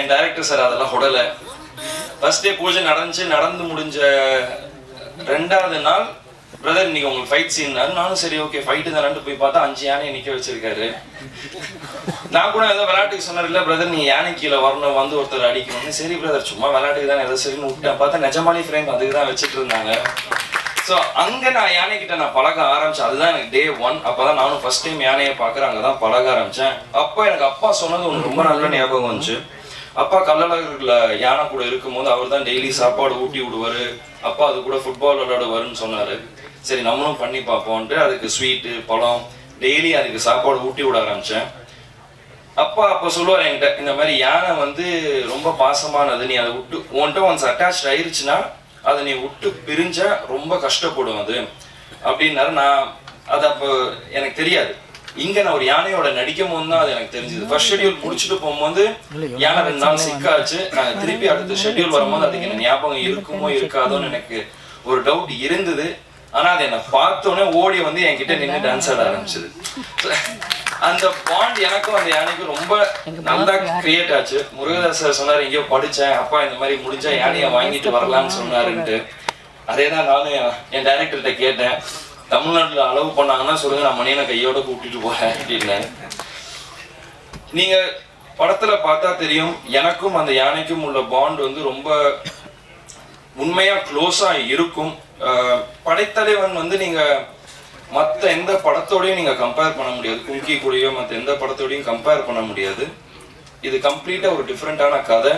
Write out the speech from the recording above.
என் director sir அதெல்லாம் உடலை first day பூஜை நடந்துச்சு நடந்து முடிஞ்ச ரெண்டாவது நாள் பிரதர் இன்னைக்கு உங்களுக்கு ஃபைட் சீன் நானும் சரி ஓகே ஃபைட்டு தானு போய் பார்த்தா அஞ்சு யானையை நிக்க வச்சிருக்காரு. நான் கூட ஏதோ விளையாட்டுக்கு சொன்னார் இல்ல பிரதர் நீ யானை கீழே வரணும் வந்து ஒருத்தர் அடிக்கணும்னு. சரி பிரதர் சும்மா விளையாட்டுக்கு தான் ஏதோ சரின்னு விட்டேன். பார்த்தா நிஜமாலி ஃப்ரேம் அதுக்கு தான் வச்சுட்டு இருந்தாங்க. ஸோ அங்க நான் யானை கிட்ட நான் பழக ஆரம்பிச்சேன். அதுதான் எனக்கு டே ஒன் அப்பதான் நானும் ஃபர்ஸ்ட் டைம் யானையை பார்க்குறேன் அங்கே தான் பழக ஆரம்பிச்சேன். அப்போ எனக்கு அப்பா சொன்னது ஒன்று ரொம்ப நல்ல ஞாபகம் வந்துச்சு. அப்பா கள்ளழகர்ல யானை கூட இருக்கும்போது அவர் தான் டெய்லி சாப்பாடு ஊட்டி விடுவாரு. அப்பா அது கூட ஃபுட்பால் விளையாடுவாருன்னு சொன்னாரு. சரி நம்மளும் பண்ணி பார்ப்போன்ட்டு அதுக்கு ஸ்வீட்டு பழம் டெய்லி அதுக்கு சாப்பாடு ஊட்டி விட ஆரம்பிச்சேன். அப்பா அப்போ சொல்லுவார் என்கிட்ட இந்த மாதிரி யானை வந்து ரொம்ப பாசமானது நீ அதை விட்டு உன்கிட்ட ஒன்ஸ் அட்டாச் ஆயிருச்சுன்னா அதை நீ விட்டு பிரிஞ்சா ரொம்ப கஷ்டப்படும் அது. அப்படின்னாரு நான் அது அப்போ எனக்கு தெரியாது. இங்க நான் ஒரு யானையோட நடிக்கும் போது தான் அது எனக்கு தெரிஞ்சது. ஃபர்ஸ்ட் ஷெட்யூல் முடிச்சுட்டு போகும்போது யானை ரெண்டு நாள் சிக்காச்சு. நாங்க திருப்பி அடுத்த ஷெட்யூல் வரும்போது அதுக்கு என்ன ஞாபகம் இருக்குமோ இருக்காதோன்னு எனக்கு ஒரு டவுட் இருந்தது. ஆனா அது என்னை பார்த்தோன்னே ஓடி வந்து என்கிட்ட நின்று டான்ஸ் ஆட ஆரம்பிச்சது. அந்த பாண்ட் எனக்கும் அந்த யானைக்கும் ரொம்ப நல்லா கிரியேட் ஆச்சு. முருகதாஸ் சார் சொன்னார் எங்கேயோ படிச்சேன். அப்பா இந்த மாதிரி முடிஞ்சா யானையை வாங்கிட்டு வரலாம்னு சொன்னாருன்ட்டு. அதே தான் நானும் என் டைரக்டர்கிட்ட கேட்டேன். தமிழ்நாட்டில் அளவு பண்ணாங்கன்னா சொல்லுங்க நான் மணியனை கையோட கூட்டிட்டு போறேன் அப்படின்னு. நீங்க படத்துல பார்த்தா தெரியும் எனக்கும் அந்த யானைக்கும் உள்ள பாண்ட் வந்து ரொம்ப உண்மையா க்ளோஸா இருக்கும். படைத்தலைவன் வந்து நீங்க மற்ற எந்த படத்தோடையும் நீங்க கம்பேர் பண்ண முடியாது. கும்கி கூடயோ மற்ற எந்த படத்தோடையும் கம்பேர் பண்ண முடியாது. இது கம்ப்ளீட்டா ஒரு டிஃப்ரெண்டான கதை.